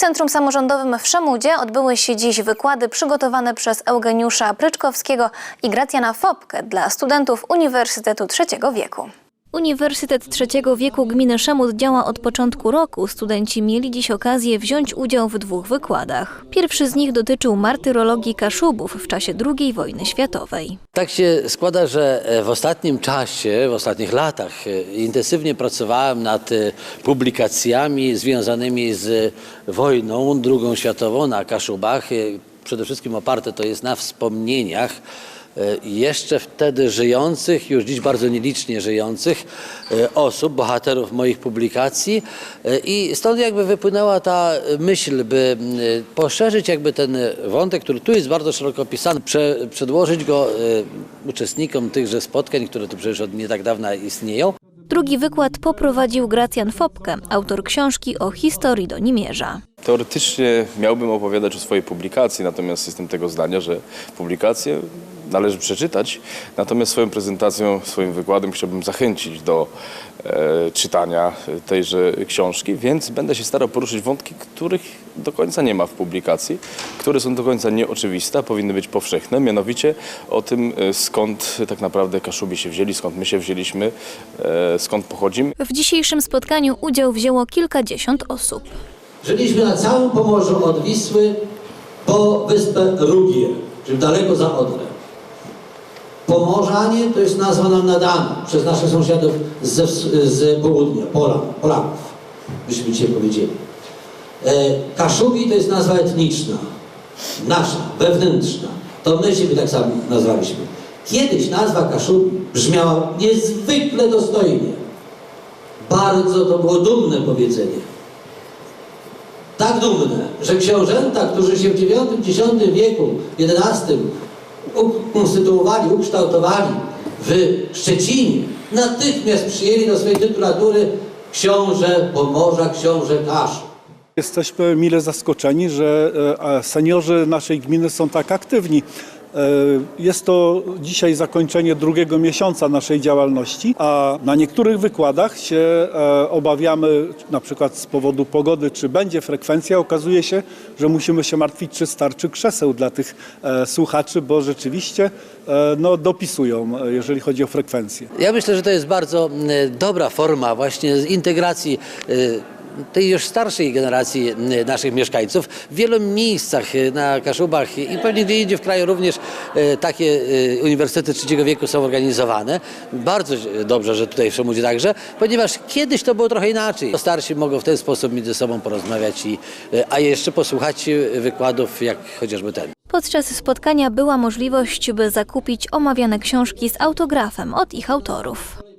Centrum Samorządowym w Szemudzie odbyły się dziś wykłady przygotowane przez Eugeniusza Pryczkowskiego i Gracjana Fopkę dla studentów Uniwersytetu Trzeciego Wieku. Uniwersytet Trzeciego Wieku Gminy Szemud działa od początku roku. Studenci mieli dziś okazję wziąć udział w dwóch wykładach. Pierwszy z nich dotyczył martyrologii Kaszubów w czasie II wojny światowej. Tak się składa, że e, w ostatnim czasie, w ostatnich latach e, intensywnie pracowałem nad e, publikacjami związanymi z wojną II światową na Kaszubach. Przede wszystkim oparte to jest na wspomnieniach jeszcze wtedy żyjących, już dziś bardzo nielicznie żyjących e, osób, bohaterów moich publikacji E, i stąd jakby wypłynęła ta myśl, by poszerzyć jakby ten wątek, który tu jest bardzo szeroko opisany, prze, przedłożyć go e, uczestnikom tychże spotkań, które tu przecież od nie tak dawna istnieją. Drugi wykład poprowadził Gracjan Fopkę, autor książki o historii Donimierza. Teoretycznie miałbym opowiadać o swojej publikacji, natomiast jestem tego zdania, że publikację należy przeczytać. Natomiast swoją prezentacją, swoim wykładem chciałbym zachęcić do e, czytania tejże książki, więc będę się starał poruszyć wątki, których do końca nie ma w publikacji, które są do końca nieoczywiste, a powinny być powszechne, mianowicie o tym, e, skąd tak naprawdę Kaszubi się wzięli, skąd my się wzięliśmy, e, skąd pochodzimy. W dzisiejszym spotkaniu udział wzięło kilkadziesiąt osób. Żyliśmy na całym Pomorzu od Wisły po wyspę Rugier, czyli daleko za Odrę. Pomorzanie to jest nazwa nam nadana przez naszych sąsiadów z, z południa, Polan, Polaków, byśmy dzisiaj powiedzieli. E, Kaszubi to jest nazwa etniczna, nasza, wewnętrzna. To my siebie tak samo nazwaliśmy. Kiedyś nazwa Kaszubi brzmiała niezwykle dostojnie. Bardzo to było dumne powiedzenie tak dumne, że książęta, którzy się w IX, X wieku, XI ukonstytuowali, ukształtowali w Szczecinie, natychmiast przyjęli do swojej tytulatury książę Pomorza, książę Kaszub. Jesteśmy mile zaskoczeni, że e, seniorzy naszej gminy są tak aktywni. E, Jest to dzisiaj zakończenie drugiego miesiąca naszej działalności, a na niektórych wykładach się e, obawiamy, na przykład z powodu pogody, czy będzie frekwencja. Okazuje się, że musimy się martwić, czy starczy krzeseł dla tych e, słuchaczy, bo rzeczywiście no, dopisują, jeżeli chodzi o frekwencję. Ja myślę, że to jest bardzo dobra forma właśnie integracji tej już starszej generacji y, naszych mieszkańców. W wielu miejscach y, na Kaszubach i pewnie gdzie indziej w kraju również y, takie uniwersytety trzeciego wieku są organizowane. Bardzo dobrze, że tutaj w Szemudzie także, ponieważ kiedyś to było trochę inaczej. Starsi mogą w ten sposób między sobą porozmawiać, i, a jeszcze posłuchać wykładów jak chociażby ten. Podczas spotkania była możliwość, by zakupić omawiane książki z autografem od ich autorów.